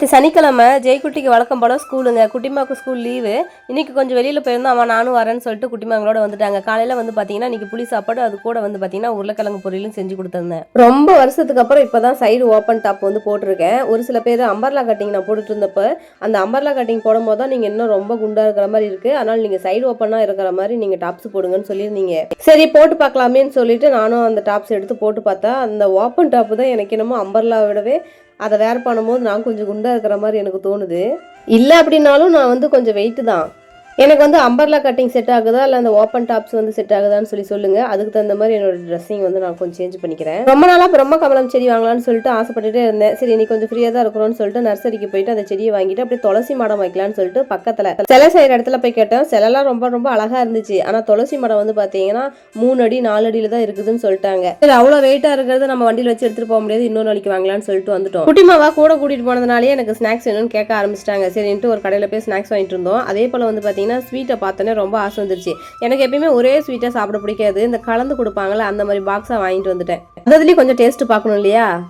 நேற்று சனிக்கிழமை ஜெய்குட்டிக்கு வழக்கம் போல ஸ்கூலுங்க. குட்டிமாக்கு ஸ்கூல் லீவு. இன்னைக்கு கொஞ்சம் வெளியில் போயிருந்தோம். அவன் நானும் வரேன்னு சொல்லிட்டு குட்டிமாங்களோட வந்துட்டாங்க. காலையில் வந்து பார்த்தீங்கன்னா இன்னைக்கு புளி சாப்பாடு அது கூட வந்து பார்த்தீங்கன்னா உருளைக்கிழங்கு பொரியலும் செஞ்சு கொடுத்துருந்தேன். ரொம்ப வருஷத்துக்கு அப்புறம் இப்போ தான் சைடு ஓப்பன் டாப் வந்து போட்டிருக்கேன். ஒரு சில பேர் அம்பர்லா கட்டிங் நான் போட்டுட்டு இருந்தப்போ அந்த அம்பர்லா கட்டிங் போடும்போது தான் நீங்கள் இன்னும் ரொம்ப குண்டாக இருக்கிற மாதிரி இருக்குது அதனால் நீங்கள் சைடு ஓப்பனாக இருக்கிற மாதிரி நீங்கள் டாப்ஸ் போடுங்கன்னு சொல்லியிருந்தீங்க. சரி போட்டு பார்க்கலாமேன்னு சொல்லிட்டு நானும் அந்த டாப்ஸ் எடுத்து போட்டு பார்த்தா அந்த ஓப்பன் டாப் தான் எனக்கு என்னமோ அம்பர்லா விடவே அதை வேர் பண்ணும்போது நான் கொஞ்சம் குண்டாக இருக்கிற மாதிரி எனக்கு தோணுது. இல்லை அப்படின்னாலும் நான் வந்து கொஞ்சம் வெயிட்டு தான். எனக்கு வந்து அம்பர்லா கட்டிங் செட் ஆகுதா? இல்லை அந்த ஓப்பன் டாப்ஸ் வந்து செட் ஆகுதான்னு சொல்லி சொல்லுங்க. அதுக்கு தகுந்த மாதிரி என்னோட ட்ரெஸ்ஸிங் வந்து நான் கொஞ்சம் சேஞ்ச் பண்ணிக்கிறேன். ரொம்ப நாளாக பிரம்ம கமலம் செடி வாங்கலாம்னு சொல்லிட்டு ஆசைப்பட்டுட்டே இருந்தேன். சரி இன்னைக்கு கொஞ்சம் ஃப்ரீயாக தான் இருக்கிறோம்னு சொல்லிட்டு நர்சரிக்கு போயிட்டு அந்த செடியை வாங்கிட்டு அப்படியே துளசி மடம் வைக்கலாம்னு சொல்லிட்டு பக்கத்தில் சிலை செய்கிற இடத்துல போய் கேட்டேன். சிலைலாம் ரொம்ப ரொம்ப அழகாக இருந்துச்சு. ஆனால் துளசி மடம் வந்து பார்த்தீங்கன்னா மூணு அடி நாலு அடியில் தான் இருக்குதுன்னு சொல்லிட்டாங்க. சரி அவ்வளோ வெயிட்டாக இருக்கிறது நம்ம வண்டியில் வச்சு எடுத்துகிட்டு போக முடியாது. இன்னொரு நாளைக்கு வாங்கலாம்னு சொல்லிட்டு வந்துட்டோம். குட்டிமாவா கூட கூட்டிகிட்டு போனதுனாலே எனக்கு ஸ்நாக்ஸ் வேணும்னு கேட்க ஆரம்பிச்சிட்டாங்க. சரின்ட்டு ஒரு கடையில் போய் ஸ்நாக்ஸ் வாங்கிட்டு இருந்தோம். அதே போல் வந்து பார்த்தீங்கன்னா ஸ்வீட்டை பார்த்தோன்னே ரொம்ப ஆசை வந்துருச்சு. எனக்கு எப்பயுமே ஒரே ஸ்வீட்டை சாப்பிட பிடிக்காது. இந்த கலந்து கொடுப்பாங்களே அந்த மாதிரி பாக்ஸாக வாங்கிட்டு வந்துட்டேன். அதுலேயும் கொஞ்சம் டேஸ்ட் பார்க்கணும் இல்லையா?